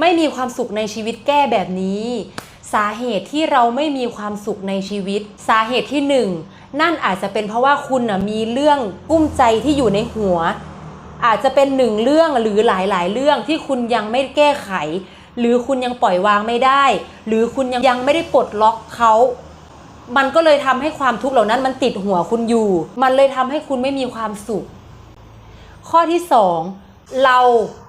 ไม่มีความสุขในชีวิตแก้แบบนี้ สาเหตุที่เราไม่มีความสุขในชีวิต สาเหตุที่หนึ่งนั่นอาจจะเป็นเพราะว่าคุณนะมีเรื่องกุ้มใจที่อยู่ในหัว อาจจะเป็นหนึ่งเรื่องหรือหลายๆ เรื่องที่คุณยังไม่แก้ไข หรือคุณยังปล่อยวางไม่ได้ หรือคุณยังยังไม่ได้ปลดล็อกเขามันก็เลยทำให้ความทุกข์เหล่านั้นมันติดหัวคุณอยู่ มันเลยทำให้คุณไม่มีความสุข ข้อที่สองเรา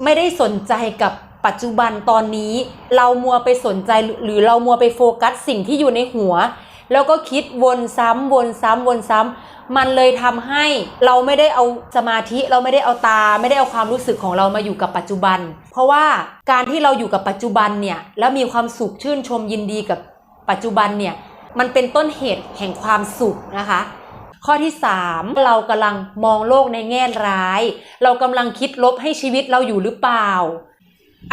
ไม่ได้สนใจกับ ปัจจุบันตอนนี้เรามัวไปสนใจหรือเรามัวไปโฟกัสสิ่งที่อยู่ในหัว แล้วก็คิดวนซ้ำวนซ้ำวนซ้ำมันเลยทำให้เราไม่ได้เอาสมาธิเราไม่ได้เอาตา ไม่ได้เอาความรู้สึกของเรามาอยู่กับปัจจุบัน เพราะว่าการที่เราอยู่กับปัจจุบันเนี่ยแล้วมีความสุขชื่นชมยินดีกับปัจจุบันเนี่ยมันเป็นต้นเหตุแห่งความสุขนะคะข้อที่ 3 เรากำลังมองโลกในแง่ร้าย เรากำลังคิดลบให้ชีวิตเราอยู่หรือเปล่า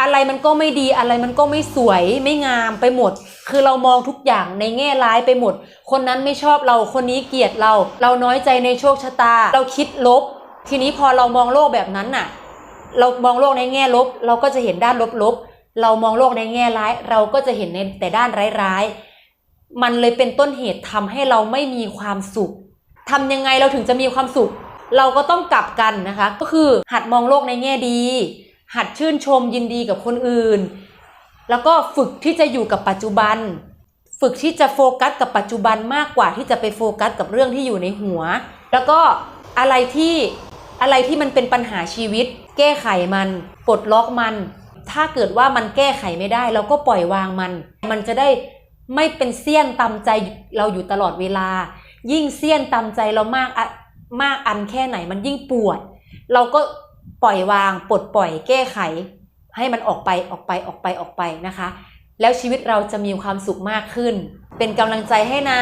อะไรมันก็ไม่ดีอะไรมันก็ไม่สวยไม่งามไปหมด คือเรามองทุกอย่างในแง่ร้ายไปหมด คนนั้นไม่ชอบเราคนนี้เกลียดเรา เราน้อยใจในโชคชะตา เราคิดลบ ทีนี้พอเรามองโลกแบบนั้นน่ะ เรามองโลกในแง่ลบ เราก็จะเห็นด้านลบๆเรามองโลกในแง่ร้าย เราก็จะเห็นในแต่ด้านร้ายๆมันเลยเป็นต้นเหตุทำให้เราไม่มีความสุขทำยังไงเราถึงจะมีความสุข เราก็ต้องกลับกันนะคะ ก็คือหัดมองโลกในแง่ดี หัดชื่นชมยินดีกับคนอื่น แล้วก็ฝึกที่จะอยู่กับปัจจุบัน ฝึกที่จะโฟกัสกับปัจจุบันมากกว่าที่จะไปโฟกัสกับเรื่องที่อยู่ในหัว แล้วก็อะไรที่อะไรที่มันเป็นปัญหาชีวิต แก้ไขมันปลดล็อกมัน ถ้าเกิดว่ามันแก้ไขไม่ได้เราก็ปล่อยวางมัน มันจะได้ไม่เป็นเสี้ยนตำใจเราอยู่ตลอดเวลา ยิ่งเสี้ยนตำใจเรามากอะมากอันแค่ไหนมันยิ่งปวด เราก็ ปล่อยวางปลดปล่อยแก้ไข ให้มันออกไปออกไปออกไปออกไปนะคะ แล้วชีวิตเราจะมีความสุขมากขึ้น เป็นกำลังใจให้นะ